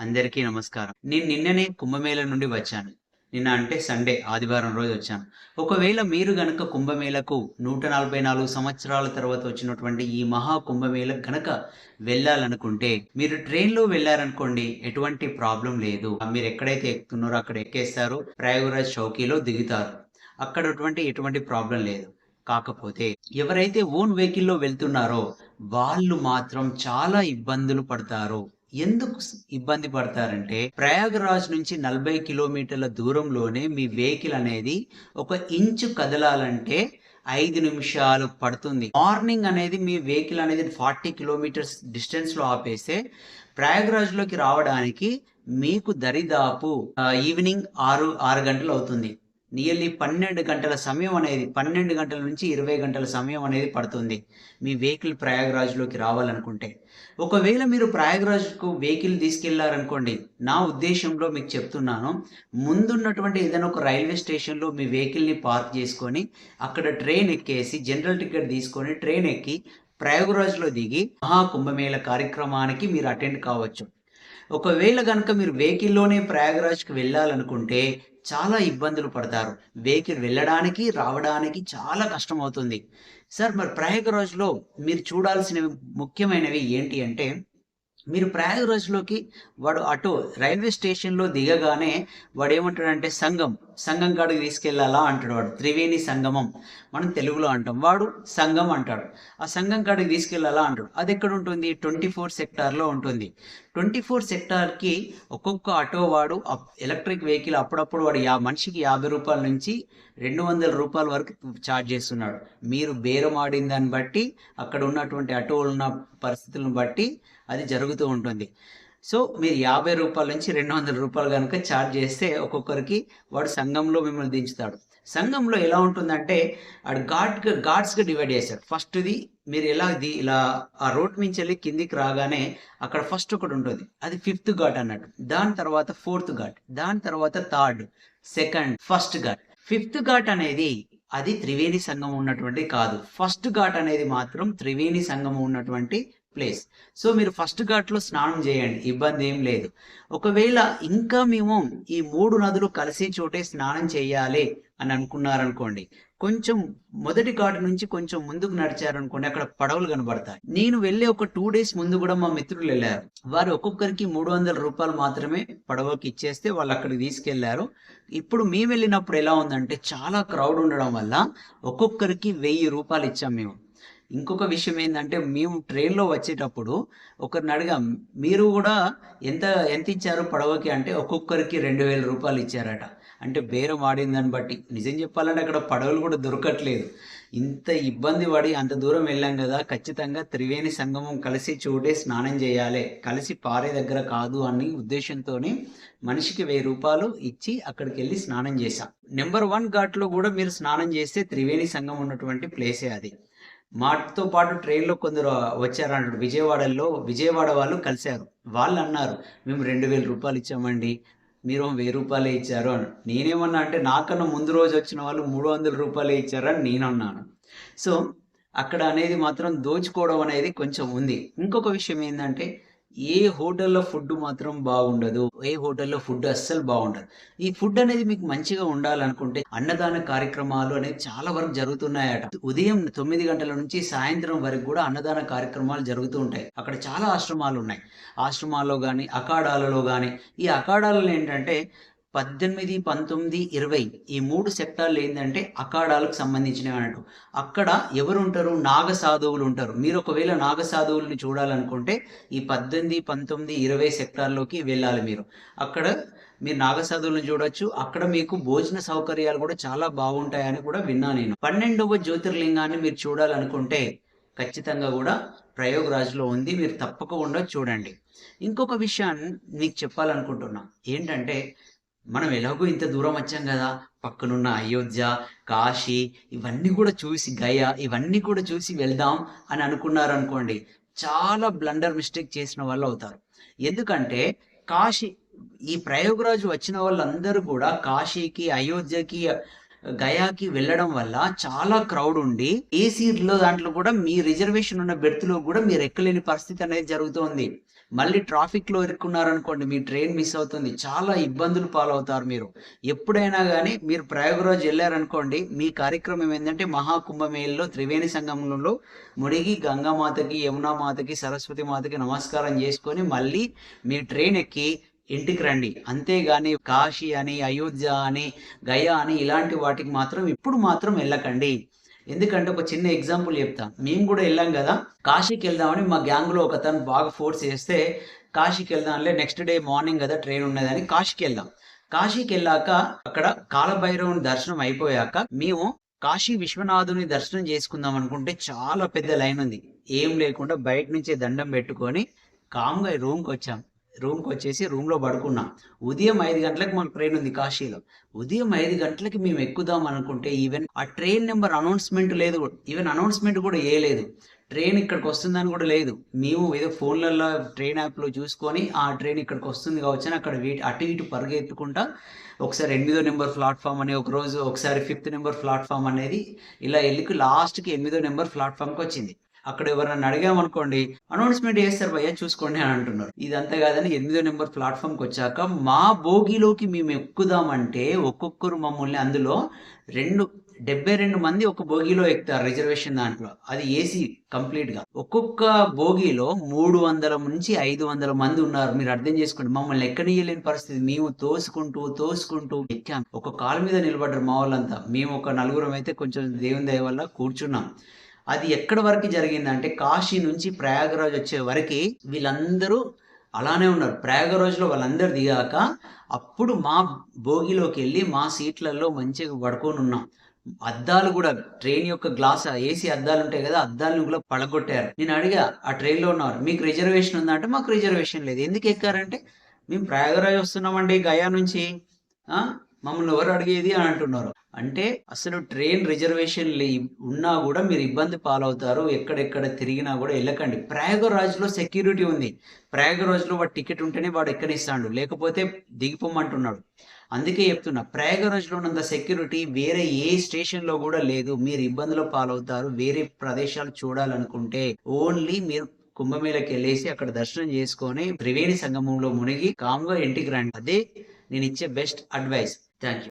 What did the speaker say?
అందరికీ నమస్కారం. నేను నిన్ననే కుంభమేళ నుండి వచ్చాను. నిన్న అంటే సండే ఆదివారం రోజు వచ్చాను. ఒకవేళ మీరు గనక కుంభమేళకు నూట నలభై నాలుగు సంవత్సరాల తర్వాత వచ్చినటువంటి ఈ మహా కుంభమేళ గనక వెళ్ళాలనుకుంటే మీరు ట్రైన్లో వెళ్ళారనుకోండి ఎటువంటి ప్రాబ్లం లేదు. మీరు ఎక్కడైతే ఎక్కుతున్నారో అక్కడ ఎక్కేస్తారు ప్రయాగరాజ్ చౌకీలో దిగుతారు. అక్కడటువంటి ఎటువంటి ప్రాబ్లం లేదు. కాకపోతే ఎవరైతే ఓన్ వెహికల్లో వెళ్తున్నారో వాళ్ళు మాత్రం చాలా ఇబ్బందులు పడతారు. ఎందుకు ఇబ్బంది పడతారంటే ప్రయాగరాజ్ నుంచి నలభై కిలోమీటర్ల దూరంలోనే మీ వెహికల్ అనేది ఒక ఇంచు కదలాలంటే ఐదు నిమిషాలు పడుతుంది. మార్నింగ్ అనేది మీ వెహికల్ అనేది ఫార్టీ కిలోమీటర్స్ డిస్టెన్స్లో ఆపేస్తే ప్రయాగరాజ్లోకి రావడానికి మీకు దరిదాపు ఈవినింగ్ ఆరు ఆరు గంటలు అవుతుంది. నియర్లీ పన్నెండు గంటల సమయం అనేది పన్నెండు గంటల నుంచి ఇరవై గంటల సమయం అనేది పడుతుంది మీ వెహికల్ ప్రయాగరాజ్లోకి రావాలనుకుంటే. ఒకవేళ మీరు ప్రయాగరాజ్కు వెహికల్ తీసుకెళ్ళారనుకోండి నా ఉద్దేశంలో మీకు చెప్తున్నాను ముందున్నటువంటి ఏదైనా ఒక రైల్వే స్టేషన్లో మీ వెహికల్ని పార్క్ చేసుకొని అక్కడ ట్రైన్ ఎక్కేసి జనరల్ టికెట్ తీసుకొని ట్రైన్ ఎక్కి ప్రయాగరాజ్లో దిగి మహాకుంభమేళ కార్యక్రమానికి మీరు అటెండ్ కావచ్చు. ఒకవేళ కనుక మీరు వెహికల్లోనే ప్రయాగరాజ్కి వెళ్ళాలనుకుంటే చాలా ఇబ్బందులు పడతారు. వెహికల్ వెళ్ళడానికి రావడానికి చాలా కష్టం అవుతుంది సార్ మరి ప్రయాగరాజ్లో మీరు చూడాల్సినవి ముఖ్యమైనవి ఏంటి అంటే మీరు ప్రయాగరాజ్లోకి వాడు అటు రైల్వే స్టేషన్లో దిగగానే వాడు ఏమంటాడంటే సంఘం సంఘం కాడికి తీసుకెళ్ళాలా అంటాడు వాడు. త్రివేణి సంగమం మనం తెలుగులో అంటాం. వాడు సంఘం అంటాడు. ఆ సంఘం కాడికి తీసుకెళ్ళాలా అంటాడు. అది ఎక్కడ ఉంటుంది? ట్వంటీ ఫోర్ సెక్టార్లో ఉంటుంది. ట్వంటీ ఫోర్ సెక్టార్కి ఒక్కొక్క ఆటో వాడు ఎలక్ట్రిక్ వెహికల్ అప్పుడప్పుడు వాడు యా మనిషికి యాభై రూపాయల నుంచి రెండు వందల రూపాయల వరకు ఛార్జ్ చేస్తున్నాడు. మీరు బేరం ఆడిన దాన్ని బట్టి అక్కడ ఉన్నటువంటి ఆటోలు ఉన్న పరిస్థితులను బట్టి అది జరుగుతూ ఉంటుంది. సో మీరు యాభై రూపాయల నుంచి రెండు వందల రూపాయలు కనుక ఛార్జ్ చేస్తే ఒక్కొక్కరికి వాడు సంఘంలో మిమ్మల్ని దించుతాడు. సంఘంలో ఎలా ఉంటుందంటే ఆడు ఘాట్గా ఘాట్స్గా డివైడ్ చేస్తారు ఫస్ట్ది మీరు ఎలా ఇది ఇలా ఆ రోడ్ నుంచి వెళ్ళి కిందికి రాగానే అక్కడ ఫస్ట్ ఒకటి ఉంటుంది. అది ఫిఫ్త్ ఘాట్ అన్నట్టు. దాని తర్వాత ఫోర్త్ ఘాట్. దాని తర్వాత third second first ghat. Fifth ghat అనేది అది త్రివేణి సంఘం ఉన్నటువంటి కాదు. ఫస్ట్ ఘాట్ అనేది మాత్రం త్రివేణి సంఘం ఉన్నటువంటి ప్లేస్ సో మీరు ఫస్ట్ ఘాట్లో స్నానం చేయండి. ఇబ్బంది ఏం లేదు. ఒకవేళ ఇంకా మేము ఈ మూడు నదులు కలిసే చోటే స్నానం చేయాలి అని అనుకున్నారనుకోండి కొంచెం మొదటి ఘాటు నుంచి కొంచెం ముందుకు నడిచారనుకోండి అక్కడ పడవలు కనబడతాయి. నేను వెళ్ళే ఒక టూ డేస్ ముందు కూడా మా మిత్రులు వెళ్ళారు. వారు ఒక్కొక్కరికి మూడు వందల రూపాయలు మాత్రమే పడవకి ఇచ్చేస్తే వాళ్ళు అక్కడికి తీసుకెళ్ళారు. ఇప్పుడు మేము వెళ్ళినప్పుడు ఎలా ఉందంటే చాలా క్రౌడ్ ఉండడం వల్ల ఒక్కొక్కరికి వెయ్యి రూపాయలు ఇచ్చాం మేము. ఇంకొక విషయం ఏంటంటే మేము ట్రైన్లో వచ్చేటప్పుడు ఒకరిని అడిగాం మీరు కూడా ఎంత ఎంత ఇచ్చారు పడవకి? అంటే ఒక్కొక్కరికి రెండు వేల రూపాయలు ఇచ్చారట. అంటే బేరం ఆడిన దాన్ని బట్టి. నిజం చెప్పాలంటే అక్కడ పడవలు కూడా దొరకట్లేదు. ఇంత ఇబ్బంది పడి అంత దూరం వెళ్ళాం కదా ఖచ్చితంగా త్రివేణి సంగమం కలిసి చోటే స్నానం చేయాలి కలిసి పారే దగ్గర కాదు అని ఉద్దేశంతోనే మనిషికి వెయ్యి రూపాయలు ఇచ్చి అక్కడికి వెళ్ళి స్నానం చేశాం. నెంబర్ వన్ ఘాట్లో కూడా మీరు స్నానం చేస్తే త్రివేణి సంగం ఉన్నటువంటి ప్లేసే అది. మాతో పాటు ట్రైన్లో కొందరు వచ్చారు అన్నాడు. విజయవాడలో విజయవాడ వాళ్ళు కలిశారు. వాళ్ళు అన్నారు మేము రెండు వేల రూపాయలు ఇచ్చామండి. మీరు వెయ్యి రూపాయలే ఇచ్చారు అని నేనేమన్నా అంటే నాకన్నా ముందు రోజు వచ్చిన వాళ్ళు మూడు వందల రూపాయలే ఇచ్చారని నేను అన్నాను సో అక్కడ అనేది మాత్రం దోచుకోవడం అనేది కొంచెం ఉంది. ఇంకొక విషయం ఏంటంటే ఏ హోటల్లో ఫుడ్ మాత్రం బాగుండదు ఏ హోటల్లో ఫుడ్ అస్సలు బాగుండదు. ఈ ఫుడ్ అనేది మీకు మంచిగా ఉండాలనుకుంటే అన్నదాన కార్యక్రమాలు అనేవి చాలా వరకు జరుగుతున్నాయట. ఉదయం తొమ్మిది గంటల నుంచి సాయంత్రం వరకు కూడా అన్నదాన కార్యక్రమాలు జరుగుతూ ఉంటాయి. అక్కడ చాలా ఆశ్రమాలు ఉన్నాయి. ఆశ్రమాల్లో కానీ అఖాడాలలో కానీ ఈ అఖాడాలలో ఏంటంటే పద్దెనిమిది పంతొమ్మిది ఇరవై ఈ మూడు సెక్టార్లు ఏంటంటే అఖాడాలకు సంబంధించినవి అన్నట్టు. అక్కడ ఎవరు ఉంటారు నాగ సాధువులు ఉంటారు. మీరు ఒకవేళ నాగ సాధువుల్ని చూడాలనుకుంటే ఈ పద్దెనిమిది పంతొమ్మిది ఇరవై సెక్టార్లోకి వెళ్ళాలి మీరు. అక్కడ మీరు నాగ సాధువులను చూడొచ్చు. అక్కడ మీకు భోజన సౌకర్యాలు కూడా చాలా బాగుంటాయని కూడా విన్నా నేను. పన్నెండవ జ్యోతిర్లింగాన్ని మీరు చూడాలనుకుంటే ఖచ్చితంగా కూడా ప్రయోగరాజ్లో ఉంది. మీరు తప్పకుండా చూడండి. ఇంకొక విషయాన్ని మీకు చెప్పాలనుకుంటున్నా. ఏంటంటే మనం ఎలాగో ఇంత దూరం వచ్చాం కదా పక్కనున్న అయోధ్య కాశీ ఇవన్నీ కూడా చూసి గయ ఇవన్నీ కూడా చూసి వెళ్దాం అని అనుకున్నారు అనుకోండి చాలా బ్లండర్ మిస్టేక్ చేసిన వాళ్ళు అవుతారు. ఎందుకంటే కాశీ ఈ ప్రయోగరాజు వచ్చిన వాళ్ళందరూ కూడా కాశీకి అయోధ్యకి గయాకి వెళ్ళడం వల్ల చాలా క్రౌడ్ ఉండి ఏసీలో దాంట్లో కూడా మీ రిజర్వేషన్ ఉన్న బెర్త్లో కూడా మీరు ఎక్కలేని పరిస్థితి అనేది జరుగుతోంది. మళ్ళీ ట్రాఫిక్లో ఇరుక్కున్నారనుకోండి మీ ట్రైన్ మిస్ అవుతుంది. చాలా ఇబ్బందులు పాలవుతారు మీరు. ఎప్పుడైనా కానీ మీరు ప్రయాగరాజ్ వెళ్ళారనుకోండి మీ కార్యక్రమం ఏంటంటే మహాకుంభమేళలో త్రివేణి సంగమంలో ముడిగి గంగామాతకి యమునామాతకి సరస్వతి మాతకి నమస్కారం చేసుకొని మళ్ళీ మీ ట్రైన్ ఎక్కి ఇంటికి రండి. అంతేగాని కాశీ అని అయోధ్య అని గయా అని ఇలాంటి వాటికి మాత్రం ఇప్పుడు మాత్రం వెళ్ళకండి. ఎందుకంటే ఒక చిన్న ఎగ్జాంపుల్ చెప్తా. మేము కూడా వెళ్ళాం కదా. కాశీకి వెళ్దామని మా గ్యాంగ్లో ఒక తను బాగా ఫోర్స్ చేస్తే కాశీకి వెళ్దాంలే నెక్స్ట్ డే మార్నింగ్ కదా ట్రైన్ ఉన్నదని కాశీకి వెళ్దాం. కాశీకి వెళ్ళాక అక్కడ కాలభైరవుని దర్శనం అయిపోయాక మేము కాశీ విశ్వనాథుని దర్శనం చేసుకుందాం అనుకుంటే చాలా పెద్ద లైన్ ఉంది. ఏం లేకుండా బయట నుంచే దండం పెట్టుకొని కామ్గా రూమ్కి వచ్చాం. రూమ్కి వచ్చేసి రూమ్లో పడుకున్నాం. ఉదయం ఐదు గంటలకు మాకు ట్రైన్ ఉంది కాశీలో. ఉదయం ఐదు గంటలకి మేము ఎక్కుదాం అనుకుంటే ఈవెన్ ఆ ట్రైన్ నెంబర్ అనౌన్స్మెంట్ లేదు ఈవెన్ అనౌన్స్మెంట్ కూడా వేయలేదు. ట్రైన్ ఇక్కడికి వస్తుందని కూడా లేదు. మేము ఏదో ఫోన్లలో ట్రైన్ యాప్లో చూసుకొని ఆ ట్రైన్ ఇక్కడికి వస్తుంది కావచ్చు అక్కడ వెయిట్ అటు ఇటు పరిగెత్తుకుంటా ఒకసారి ఎనిమిదో నెంబర్ ప్లాట్ఫామ్ అని ఒక రోజు ఒకసారి ఫిఫ్త్ నెంబర్ ప్లాట్ఫామ్ అనేది ఇలా వెళ్ళి లాస్ట్కి ఎనిమిదో నెంబర్ ప్లాట్ఫామ్కి వచ్చింది. అక్కడ ఎవరైనా అడిగామనుకోండి అనౌన్స్మెంట్ చేస్తారు భయ్య? చూసుకోండి అని అంటున్నారు. ఇదంతా కాదని ఎనిమిదో నెంబర్ ప్లాట్ఫామ్కి వచ్చాక మా భోగిలోకి మేము ఎక్కుదామంటే ఒక్కొక్కరు మమ్మల్ని అందులో రెండు డెబ్బై రెండు మంది ఒక బోగిలో ఎక్కుతారు రిజర్వేషన్ దాంట్లో. అది ఏసీ కంప్లీట్గా ఒక్కొక్క బోగిలో మూడు వందల నుంచి ఐదు వందల మంది ఉన్నారు. మీరు అర్థం చేసుకోండి మమ్మల్ని ఎక్కనీయలేని పరిస్థితి. మేము తోసుకుంటూ తోసుకుంటూ ఎక్కాం. ఒక కాలు మీద నిలబడ్డారు మా వాళ్ళంతా. మేము ఒక నలుగురం అయితే కొంచెం దేవుని దయ వల్ల కూర్చున్నాం. అది ఎక్కడి వరకు జరిగిందంటే కాశీ నుంచి ప్రయాగరాజ్ వచ్చే వరకు వీళ్ళందరూ అలానే ఉన్నారు. ప్రయాగరాజ్లో వాళ్ళందరూ దిగాక అప్పుడు మా భోగిలోకి వెళ్ళి మా సీట్లలో మంచిగా పడుకొని ఉన్నాం. అద్దాలు కూడా ట్రైన్ యొక్క గ్లాస్ ఏసీ అద్దాలు ఉంటాయి కదా అద్దాలను కూడా పడగొట్టారు. నేను అడిగా ఆ ట్రైన్లో ఉన్నారు మీకు రిజర్వేషన్ ఉందా? అంటే మాకు రిజర్వేషన్ లేదు. ఎందుకు ఎక్కారంటే మేము ప్రయాగరాజ్ వస్తున్నామండి గయా నుంచి. మమ్మల్ని ఎవరు అడిగేది? అని అంటున్నారు. అంటే అసలు ట్రైన్ రిజర్వేషన్ ఉన్నా కూడా మీరు ఇబ్బంది పాలవుతారు ఎక్కడెక్కడ తిరిగినా కూడా వెళ్ళకండి. ప్రయాగరాజ్లో సెక్యూరిటీ ఉంది. ప్రయాగరాజ్లో వాడు టికెట్ ఉంటేనే వాడు ఎక్కనిస్తాడు. లేకపోతే దిగిపోమంటున్నాడు. అందుకే చెప్తున్నా ప్రయాగరాజ్లో ఉన్నంత సెక్యూరిటీ వేరే ఏ స్టేషన్లో కూడా లేదు. మీరు ఇబ్బందులు పాలవుతారు. వేరే ప్రదేశాలు చూడాలనుకుంటే ఓన్లీ మీరు కుంభమేళకి వెళ్ళేసి అక్కడ దర్శనం చేసుకొని త్రివేణి సంగమంలో మునిగి కామ్గా ఇంటికి రండి. అదే నేను ఇచ్చే బెస్ట్ అడ్వైస్. Thank you